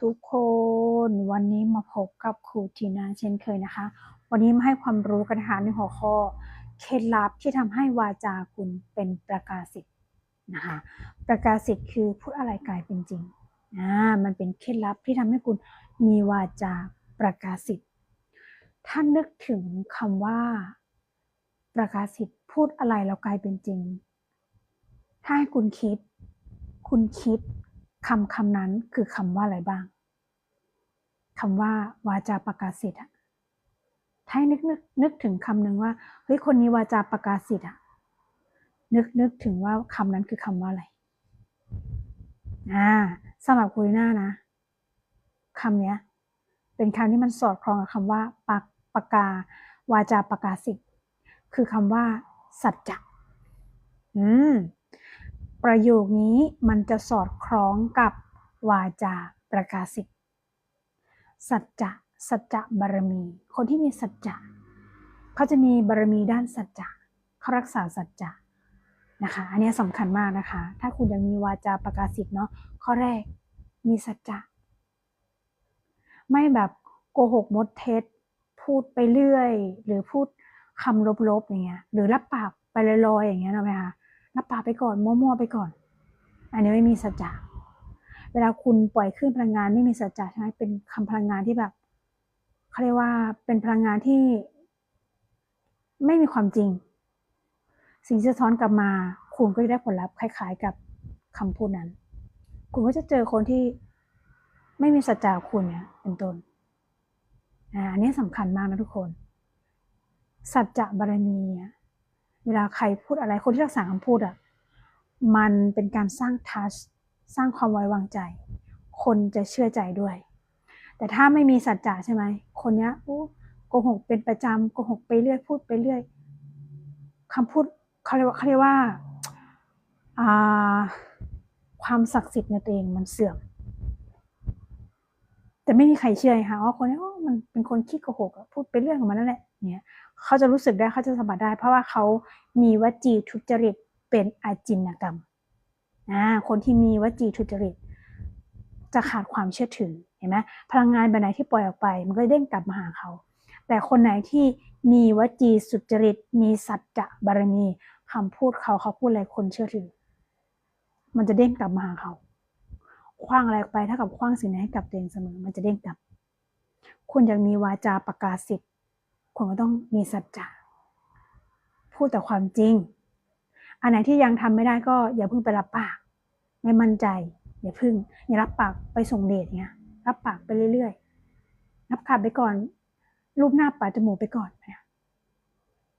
ทุกคนวันนี้มาพบกับครูทีนาเช่นเคยนะคะ วันนี้มาให้ความรู้กันนะคะในหัวข้อเคล็ดลับที่ทำให้วาจาคุณเป็นประกาศิทธ์นะคะประกาศิทธ์คือพูดอะไรกลายเป็นจริงอ่ามันเป็นเคล็ดลับที่ทำให้คุณมีวาจาประกาศิทธ์ถ้านึกถึงคำว่าประกาศิทธ์พูดอะไรแล้วกลายเป็นจริง ถ้าให้คุณคิด คุณคิด คำคำนั้นคือคำว่าอะไรบ้างคำว่าวาจาประกาศสิทธิ์อะถ้าให้นึกนึกนึกถึงคำหนึ่งว่าเฮ้ยคนนี้วาจาประกาศสิทธิ์อะนึกนึกถึงว่าคำนั้นคือคำว่าอะไรอ่าสำหรับคุยหน้านะคำเนี้ย เป็นคำที่มันสอดคล้องกับคำว่าปักปากกาวาจาประกาศสิทธิ์คือคำว่าสัจจะอืม ประโยคนี้มันจะสอดคล้องกับวาจาประกาศสิทธิสัจจะสัจจะบารมี คนที่มีสัจจะเขาจะมีบารมีด้านสัจจะเขารักษาสัจจะนะคะ อันนี้สำคัญมากนะคะ ถ้าคุณยังมีวาจาประกาศสิทธิเนาะข้อแรกมีสัจจะไม่แบบโกหกมดเท็จ พูดไปเรื่อย หรือพูดคำลบๆอย่างเงี้ยหรือรับปากไปลอยๆอย่างเงี้ยนะไหมคะ รับปากไปก่อนมั่วๆไปก่อน อันนี้ไม่มีสัจจะเวลาคุณปล่อยขึ้นพลังงานไม่มีสัจจะใช่ไหมเป็นคำพลังงานที่แบบเขาเรียกว่าเป็นพลังงานที่ ไม่มีความจริง สิ่งที่สะท้อนกลับมา คุณก็จะได้ผลลัพธ์คล้าย ๆ กับคำพูดนั้น คุณก็จะเจอคนที่ไม่มีสัจจะคุณเนี่ยเป็นต้นอันนี้สำคัญมากนะทุกคน สัจจะบารมีเนี่ย เวลาใครพูดอะไรคนที่รักษาคำพูดอะมันเป็นการสร้างทัชสร้างความไว้วางใจ คนจะเชื่อใจด้วย แต่ถ้าไม่มีสัจจะใช่ไหมคนนี้โอ้โกหกเป็นประจำโกหกไปเรื่อยพูดไปเรื่อยคำพูดเขาเรียกว่าเขาเรียกว่าความศักดิ์สิทธิ์ในตัวเองมันเสื่อม แต่ไม่มีใครเชื่อค่ะว่าคนนี้มันเป็นคนขี้โกหกพูดไปเรื่องของมันนั่นแหละ เนี่ยเขาจะรู้สึกได้เขาจะสัมผัสได้ เพราะว่าเขามีวจีทุจริตเป็นอาจินกรรมนะคนที่มีวจีทุจริต จะขาดความเชื่อถือเห็นไหมพลังงานแบบไหนที่ปล่อยออกไป มันก็เด้งกลับมาหาเขา แต่คนไหนที่มีวจีสุจริต มีสัจจะบารมีคำพูดเขาเขาพูดอะไรคนเชื่อถือ มันจะเด้งกลับมาหาเขาคว้างอะไรไปเท่ากับคว้างสิ่งนั้นให้กับตัวเองเสมอ มันจะเด้งกลับ คุณยังมีวาจาประกาศสิทธิ คุณก็ต้องมีสัจจะพูดแต่ความจริง อันไหนที่ยังทำไม่ได้ก็อย่าเพิ่งไปรับปาก ไม่มั่นใจ อย่าพึ่ง อย่ารับปากไปส่งเดชเงี้ย รับปากไปเรื่อยๆรับขาดไปก่อน รูปหน้าปาจมูกไปก่อนนะ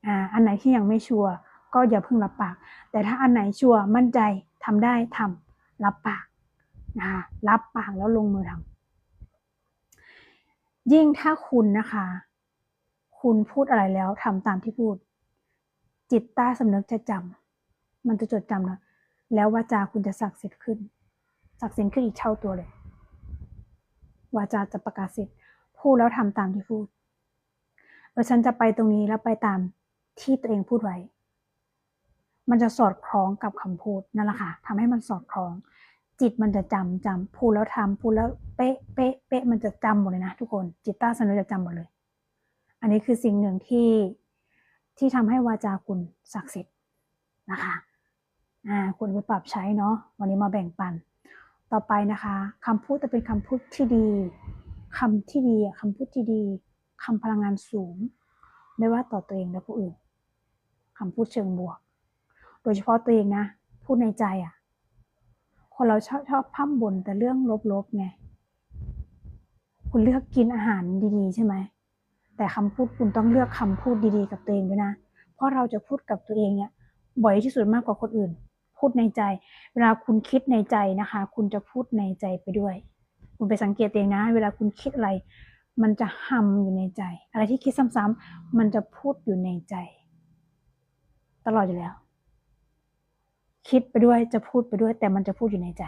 อ่าอันไหนที่ยังไม่ชัวร์ก็อย่าเพิ่งรับปาก แต่ถ้าอันไหนชัวร์มั่นใจทำได้ทำรับปากนะคะรับปากแล้วลงมือทำยิ่งถ้าคุณนะคะ คุณพูดอะไรแล้วทำตามที่พูด จิตใต้สำนึกจะจำมันจะจดจำแล้วแล้ววาจาคุณจะศักดิ์สิทธิ์ขึ้น ศักดิ์สิทธิ์ขึ้นอีกเท่าตัวเลย วาจาจะประกาศสิทธิ์พูดแล้วทำตามที่พูดเออฉันจะไปตรงนี้แล้วไปตามที่ตัวเองพูดไว้ มันจะสอดคล้องกับคำพูดนั่นแหละค่ะทำให้มันสอดคล้อง จิตมันจะจำจำพูดแล้วทำพูดแล้วเป๊ะเป๊ะเป๊ะมันจะจำหมดเลยนะทุกคน จิตใต้สำนึกจะจำหมดเลย อันนี้คือสิ่งหนึ่งที่ที่ทำให้วาจาคุณศักดิ์สิทธิ์นะคะอ่าคุณไปปรับใช้เนาะวันนี้มาแบ่งปัน ต่อไปนะคะคำพูดจะเป็นคำพูดที่ดีคำที่ดีคำพูดที่ดีคำพลังงานสูง ไม่ว่าต่อตัวเองและผู้อื่นคำพูดเชิงบวก โดยเฉพาะตัวเองนะ พูดในใจอะ่ะ คนเราชอบชอบพั่มบนแต่เรื่องลบๆไง คุณเลือกกินอาหารดีๆ ใช่ไหม แต่คำพูดคุณต้องเลือกคำพูดดีๆ กับตัวเองด้วยนะ เพราะเราจะพูดกับตัวเองเนี่ยบ่อยที่สุดมากกว่าคนอื่น พูดในใจ เวลาคุณคิดในใจนะคะ คุณจะพูดในใจไปด้วย คุณไปสังเกตเองนะ เวลาคุณคิดอะไร มันจะหำอยู่ในใจ อะไรที่คิดซ้ำๆมันจะพูดอยู่ในใจ ตลอดอยู่แล้ว คิดไปด้วยจะพูดไปด้วย แต่มันจะพูดอยู่ในใจ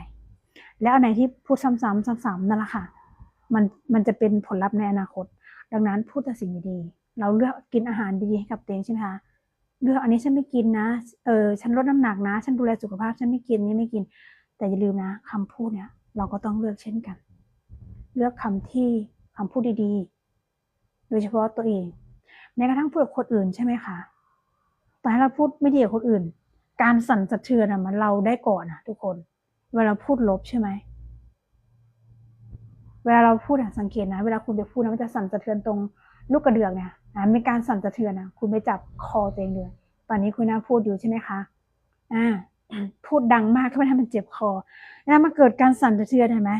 แล้วอันไหนที่พูดซ้ำๆซ้ำๆนั่นแหละค่ะ มันมันจะเป็นผลลัพธ์ในอนาคต ดังนั้นพูดแต่สิ่งดีๆเราเลือกกินอาหารดีๆให้กับตัวเองใช่ไหมคะเลือกอันนี้ฉันไม่กินนะเออฉันลดน้ำหนักนะ ฉันดูแลสุขภาพฉันไม่กินนี่ไม่กิน แต่อย่าลืมนะคำพูดเนี่ย เราก็ต้องเลือกเช่นกัน เลือกคำที่คำพูดดีๆ โดยเฉพาะตัวเองแม้กระทั่งพูดกับคนอื่นใช่ไหมคะตอนให้เราพูดไม่ดีกับคนอื่น การสั่นสะเทือนอะมันเราได้ก่อนอะทุกคน เวลาพูดลบใช่ไหม เวลาเราพูดสังเกตนะ เวลาคุณไปพูดนะมันจะสั่นสะเทือนตรงลูกกระเดือกเนี่ยนะมีการสั่นสะเทือนนะคุณไปจับคอตัวเองเลยตอนนี้คุณน่าพูดอยู่ใช่ไหมคะอ่าพูดดังมากก็ไม่ให้มันเจ็บคอแล้วมาเกิดการสั่นสะเทือนเห็นไหม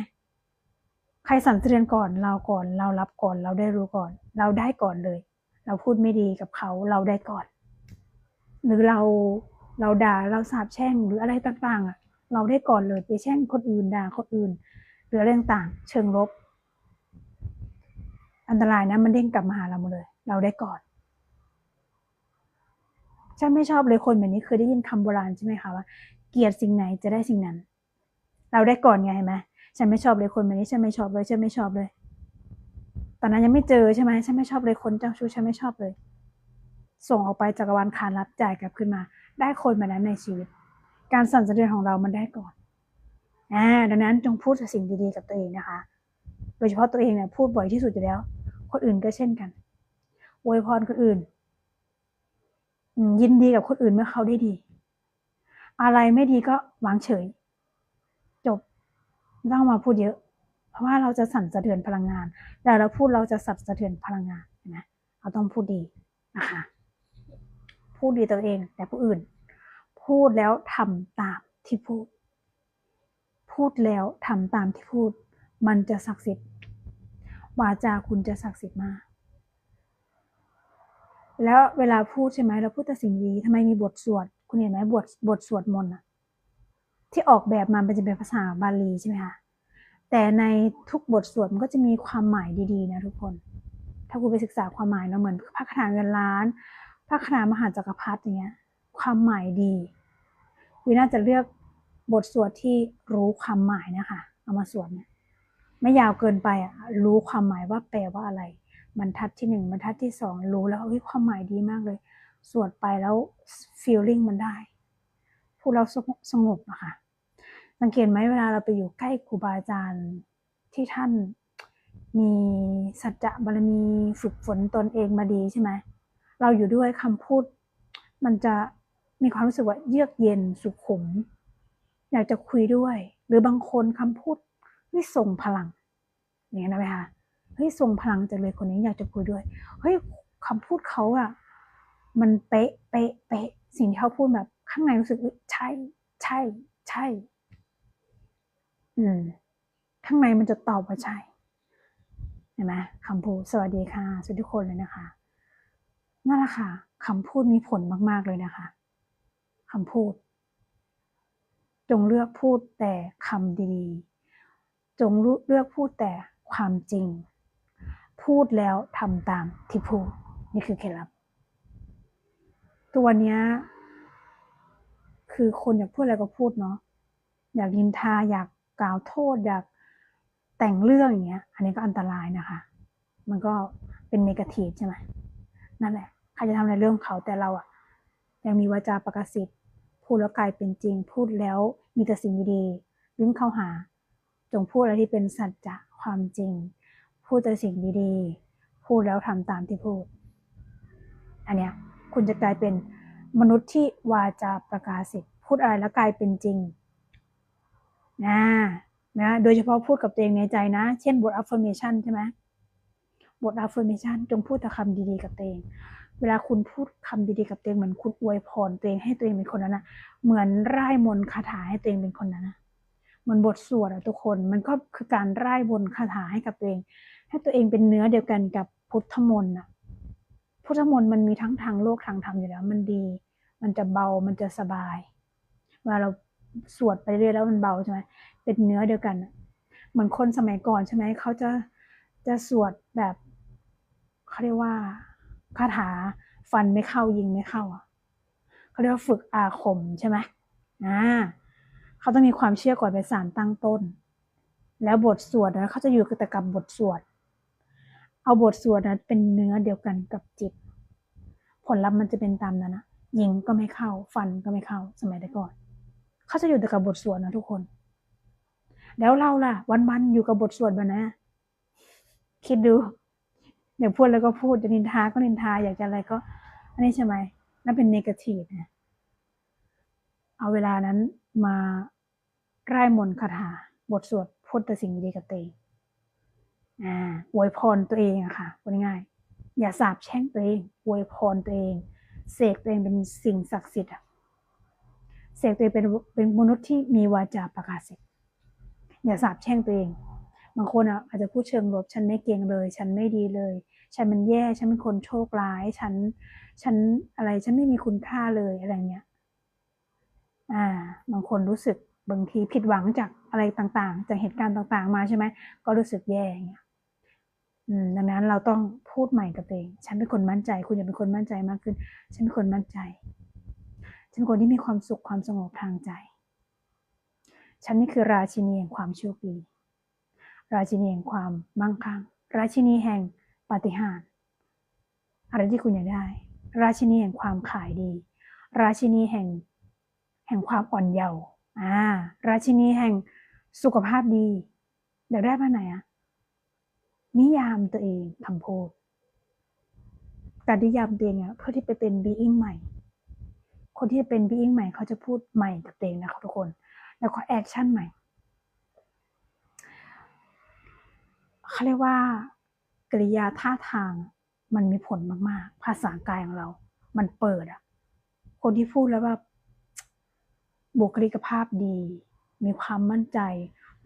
ใครสั่นสะเทือนก่อนเราก่อนเรารับก่อนเราได้รู้ก่อน เราได้ก่อนเลย เราพูดไม่ดีกับเขาเราได้ก่อน หรือเราเราด่าเราสาบแช่งหรืออะไรต่างๆอะเราได้ก่อนเลยไปแช่งคนอื่นด่าคนอื่น รืออะไรต่างๆเชิงลบ อันตรายนะมันเด้งกลับมาหาเราหมดเลย เราได้ก่อนฉันไม่ชอบเลยคนแบบนี้เคยได้ยินคำโบราณใช่ไหมคะว่าเกลียดสิ่งไหนจะได้สิ่งนั้น เราได้ก่อนไงเห็นไหมฉันไม่ชอบเลยคนแบบนี้ฉันไม่ชอบเลยฉันไม่ชอบเลยตอนนั้นยังไม่เจอใช่ไหมฉันไม่ชอบเลยคนเจ้าชู้ฉันไม่ชอบเลย ส่งออกไปจักรวาลคานรับจ่ายกลับขึ้นมา ได้คนแบบนั้นในชีวิต การสั่นสะเทือนของเรามันได้ก่อน อ่าดังนั้นจงพูดแต่สิ่งดีๆกับตัวเองนะคะ โดยเฉพาะตัวเองเนี่ยพูดบ่อยที่สุดอยู่แล้ว คนอื่นก็เช่นกันอวยพรคนอื่น ยินดีกับคนอื่นเมื่อเขาได้ดี อะไรไม่ดีก็วางเฉย จบไม่ต้องมาพูดเยอะ เพราะว่าเราจะสั่นสะเทือนพลังงาน แต่เราพูดเราจะสั่นสะเทือนพลังงานนไหมเราต้องพูดดีนะคะพูดดีตัวเองแต่ผู้อื่น พูดแล้วทำตามที่พูด พูดแล้วทำตามที่พูด มันจะศักดิ์สิทธิ์วาจาคุณจะศักดิ์สิทธิ์มาก แล้วเวลาพูดใช่ไหมเราพูดแต่สิ่งดีทำไมมีบทสวด คุณเห็นไหมบทบทสวดมนต์อะที่ออกแบบมาเป็นจะเป็นภาษาบาลีใช่ไหมคะแต่ในทุกบทสวดมันก็จะมีความหมายดีๆนะทุกคน ถ้าคุณไปศึกษาความหมายเนาะเหมือนพระคาถาเงินล้าน พระคาถามหาจักรพรรดิอย่างเงี้ย ความหมายดีวิน่าจะเลือก บทสวดที่รู้ความหมายนะคะ เอามาสวดเนี่ยไม่ยาวเกินไปอะรู้ความหมายว่าแปลว่าอะไร บรรทัดที่หนึ่งบรรทัดที่สองรู้แล้วเฮ้ยความหมายดีมากเลย สวดไปแล้ว feeling มันได้พูดแล้วสงบสงบอะค่ะสังเกตไหมเวลาเราไปอยู่ใกล้ครูบาอาจารย์ที่ท่านมีสัจจะบารมีฝึกฝนตนเองมาดีใช่ไหมเราอยู่ด้วยคำพูด มันจะมีความรู้สึกว่าเยือกเย็นสุขุม อยากจะคุยด้วย หรือบางคนคำพูดที่ส่งพลังอย่างนี้นะไหมคะเฮ้ยส่งพลังจากเลยคนนี้อยากจะคุยด้วยเฮ้ยคำพูดเขาอะมันเป๊ะเป๊ะเป๊ะสิ่งที่เขาพูดแบบ ข้างในรู้สึกใช่ ใช่ ใช่ อืม ข้างในมันจะตอบว่าใช่เห็นไหมคำพูดสวัสดีค่ะสวัสดีทุกคนเลยนะคะนั่นแหละค่ะคำพูดมีผลมาก ๆ เลยนะคะคำพูด จงเลือกพูดแต่คำดี จงเลือกพูดแต่ความจริง พูดแล้วทำตามที่พูด นี่คือเคล็ดลับ ตัวเนี้ยคือคนอยากพูดอะไรก็พูดเนาะ อยากยินทา อยากกล่าวโทษ อยากแต่งเรื่องอย่างเงี้ย อันนี้ก็อันตรายนะคะ มันก็เป็นเนกาทีฟใช่ไหมนั่นแหละ ใครจะทำอะไรเรื่องเขาแต่เราอะยังมีวาจาประกาศสิทธิ์ พูดแล้วกลายเป็นจริง พูดแล้วมีแต่สิ่งดีๆลิ้นเข้าหา จงพูดอะไรที่เป็นสัจจะความจริง พูดแต่สิ่งดีๆ พูดแล้วทำตามที่พูด อันเนี้ยคุณจะกลายเป็นมนุษย์ที่วาจาประกาศสิทธิ์พูดอะไรแล้วกลายเป็นจริงนะนะโดยเฉพาะพูดกับตัวเองในใจนะ เช่นบท affirmation ใช่ไหมบท affirmation จงพูดแต่คำดีๆ กับตัวเอง เวลาคุณพูดคำดีๆกับตัวเองเหมือนคุณอวยพรตัวเองให้ตัวเองเป็นคนนั้นนะเหมือนร่ายมนต์คาถาให้ตัวเองเป็นคนนั้นนะเหมือนบทสวดอะทุกคนมันก็คือการร่ายมนต์คาถาให้กับตัวเอง ให้ตัวเองเป็นเนื้อเดียวกันกับพุทธมนต์อะพุทธมนต์มันมีทั้งทางโลกทางธรรมอยู่แล้ว มันดี มันจะเบามันจะสบายเวลาเราสวดไปเรื่อยแล้วมันเบาใช่ไหมเป็นเนื้อเดียวกันเหมือนคนสมัยก่อนใช่ไหมเขาจะจะสวดแบบเขาเรียกว่า คาถาฟันไม่เข้ายิงไม่เข้าอะเขาเรียกว่าฝึกอาคมใช่ไหมอ่าเขาต้องมีความเชื่อก่อนเป็นสารตั้งต้น แล้วบทสวดนะเขาจะอยู่แต่กับบทสวด เอาบทสวดนะเป็นเนื้อเดียวกันกับจิต ผลลัพธ์มันจะเป็นตามนั้นนะยิงก็ไม่เข้า ฟันก็ไม่เข้าสมัยแต่ก่อน เขาจะอยู่แต่กับบทสวดนะทุกคน แล้วเราล่ะ วันๆอยู่กับบทสวดแบบนี้คิดดู อยากพูดแล้วก็พูดจะนินทาก็นินทาอยากจะอะไรก็ อันนี้ใช่ไหมนั่นเป็นเนกาทีฟนะเอาเวลานั้นมาไร้มนคาถา บทสวดพูดแต่สิ่งดีกับตัวเองอ่าอวยพรตัวเองอะค่ะพูดง่ายๆอย่าสาบแช่งตัวเองอวยพรตัวเองเสกตัวเองเป็นสิ่งศักดิ์สิทธิ์อะเสกตัวเองเป็นเป็นมนุษย์ที่มีวาจาประกาศสิทธิ์อย่าสาบแช่งตัวเอง บางคนอะอาจจะพูดเชิงลบฉันไม่เก่งเลย ฉันไม่ดีเลย ฉันมันแย่ฉันเป็นคนโชคร้าย ฉัน ฉันอะไรฉันไม่มีคุณค่าเลยอะไรเงี้ยอ่า บางคนรู้สึกบางทีผิดหวังจากอะไรต่างๆ จากเหตุการณ์ต่างๆ มาใช่ไหมก็รู้สึกแย่เงี้ยอืมดังนั้นเราต้องพูดใหม่กับตัวเอง ฉันเป็นคนมั่นใจ คุณอย่าเป็นคนมั่นใจมากขึ้น ฉันเป็นคนมั่นใจ ฉันเป็นคนที่มีความสุขความสงบทางใจ ฉันนี่คือราชินีแห่งความโชคดี ราชินีแห่งความมั่งคั่ง ราชินีแห่งปาฏิหาริย์อะไรที่คุณอยากได้ ราชินีแห่งความขายดี ราชินีแห่งแห่งความอ่อนเยาว์อ่าราชินีแห่งสุขภาพดีอยากได้บ้านไหนอะนิยามตัวเองคำพูดการนิยามตัวเองอะเพื่อที่ไปเป็น being ใหม่ คนที่จะเป็น being ใหม่เขาจะพูดใหม่กับตัวเองนะคะทุกคน แล้วก็แอคชั่นใหม่ เขาเรียกว่ากริยาท่าทางมันมีผลมากๆ ภาษากายของเรา มันเปิดอะคนที่พูดแล้วแบบบุคลิกภาพดี มีความมั่นใจ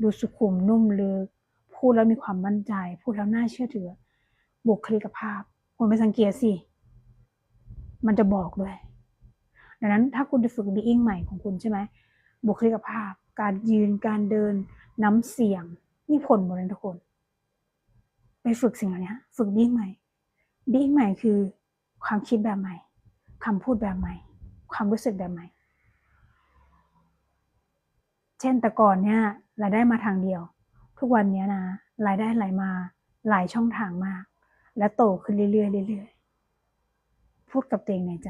ดูสุขุมนุ่มลึก พูดแล้วมีความมั่นใจ พูดแล้วน่าเชื่อถือ บุคลิกภาพคุณไปสังเกตสิ มันจะบอกด้วย ดังนั้นถ้าคุณจะฝึกบีอิงใหม่ของคุณใช่ไหม บุคลิกภาพ การยืน การเดิน น้ำเสียง มีผลหมดเลยทุกคน ไปฝึกสิ่งเหล่านี้ฝึกบีอิงใหม่บีอิงใหม่คือความคิดแบบใหม่คำพูดแบบใหม่ ความรู้สึกแบบใหม่ เช่นแต่ก่อนเนี่ยรายได้มาทางเดียว ทุกวันนี้นะรายได้ไหลมาหลายช่องทางมาก และโตขึ้นเรื่อยๆเรื่อยๆพูดกับตัวเองในใจ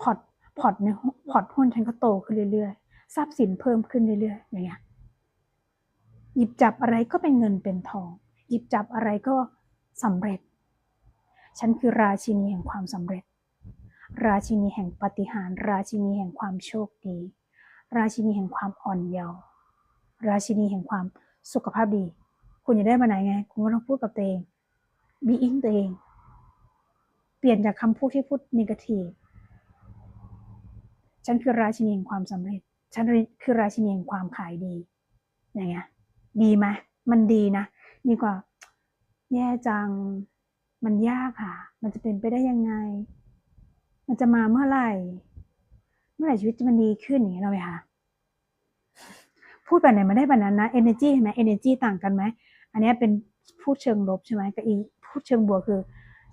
พอร์ตพอร์ตในพอร์ตหุ้นฉันก็โตขึ้นเรื่อยๆทรัพย์สินเพิ่มขึ้นเรื่อยๆอย่างเงี้ยหยิบจับอะไรก็เป็นเงินเป็นทอง หยิบจับอะไรก็สำเร็จ ฉันคือราชินีแห่งความสำเร็จ ราชินีแห่งปฏิหารราชินีแห่งความโชคดี ราชินีแห่งความอ่อนเยาว์ราชินีแห่งความสุขภาพดี คุณอยากได้มาไหนไง คุณก็ต้องพูดกับตัวเองบีอิงตัวเอง เปลี่ยนจากคำพูดที่พูดนกทีฟฉันคือราชินีแห่งความสำเร็จ ฉันคือราชินีแห่งความขายดีอย่างเงี้ยดีไหมมันดีนะ ดีกว่าแย่จัง มันยากค่ะ มันจะเป็นไปได้ยังไง มันจะมาเมื่อไหร่ เมื่อไหร่ชีวิตจะมันดีขึ้นอย่างเงี้ยเราไหมคะพูดแบบไหนมาได้แบบนั้นนะ energy เห็นไหม energy ต่างกันไหม อันนี้เป็นพูดเชิงลบใช่ไหมกับอีพูดเชิงบวกคือ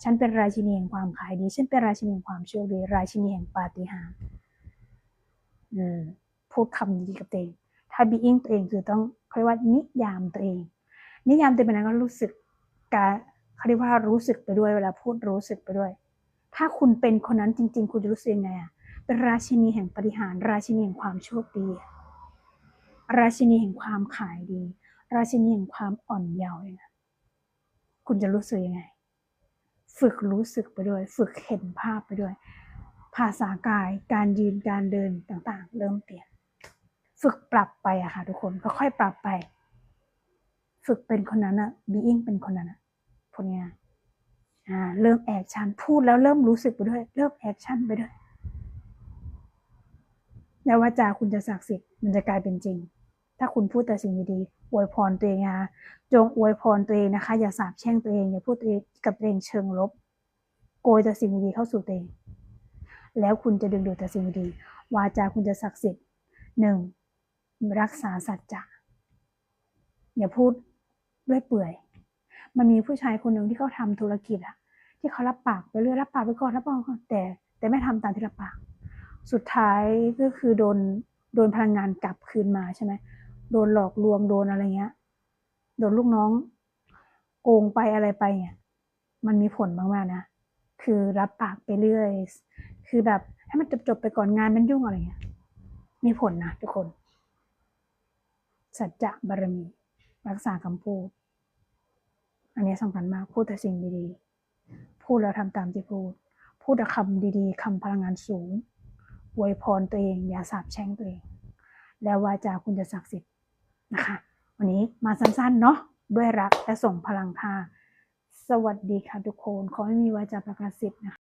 ฉันเป็นราชินีแห่งความขายดี ฉันเป็นราชินีแห่งความโชคดี ราชินีแห่งปาฏิหาริย์พูดคำดีกับตัวเอง ถ้า being ตัวเองคือต้องเรียกว่านิยามตัวเอง นิยามเตัวเองนั้นก็รู้สึกการเขาเรียกว่ารู้สึกไปด้วยเวลาพูดรู้สึกไปด้วย ถ้าคุณเป็นคนนั้นจริง ๆ คุณจะรู้สึกยังไงอะเป็นราชินีแห่งปฏิหารราชินีแห่งความโชคดี ราชินีแห่งความขายดี ราชินีแห่งความอ่อนเยาว์เองคุณจะรู้สึกยังไง ฝึกรู้สึกไปด้วย ฝึกเห็นภาพไปด้วย ภาษากายการยืนการเดินต่างๆ เริ่มเปลี่ยน ฝึกปรับไปอะค่ะทุกคนค่อยๆปรับไป ฝึกเป็นคนนั้นอะบีอิงเป็นคนนั้นอะพวกนี้อ่าเริ่มแอคชั่นพูดแล้วเริ่มรู้สึกไปด้วย เริ่มแอคชั่นไปด้วยแล้ววาจาคุณจะศักดิ์สิทธิ์มันจะกลายเป็นจริง ถ้าคุณพูดแต่สิ่งดีๆอวยพรตัวเองนะคะจงอวยพรตัวเองนะคะ อย่าสาบแช่งตัวเองอย่าพูดตัวเองกับตัวเองเชิงลบ โกยแต่สิ่งดีๆเข้าสู่ตัวเอง แล้วคุณจะดึงดูดแต่สิ่งดีวาจาคุณจะศักดิ์สิทธิ์หนึ่งรักษาสัจจะอย่าพูด ด้วยเปื่อย มันมีผู้ชายคนหนึ่งที่เขาทาธุรกิจอะที่เขารับปากไปเรื่อยรับปากไปก่อนรับปากก่อนแต่ แต่ไม่ทำตามที่รับปาก สุดท้ายก็คือโดนโดนพลังงานกลับคืนมาใช่ไหมโดนหลอกลวงโดนอะไรเงี้ย โดนลูกน้อง โกงไปอะไรไปเนี่ยมันมีผลมากๆนะคือรับปากไปเรื่อย คือแบบให้มันจบๆไปก่อนงานมันยุ่งอะไรเงี้ย มีผลนะทุกคน สัจจะบารมี รักษาคำพูด อันนี้สำคัญมากพูดแต่สิ่งดีๆ พูดแล้วทำตามที่พูด พูดแต่คำดีๆคำพลังงานสูงอวยพรตัวเอง อย่าสาบแช่งตัวเอง แล้ววาจาคุณจะศักดิ์สิทธิ์นะคะ วันนี้มาสั้นๆเนาะด้วยรักและส่งพลังค่ะ สวัสดีค่ะทุกคน ขอให้มีวาจาประกาศสิทธิ์นะคะ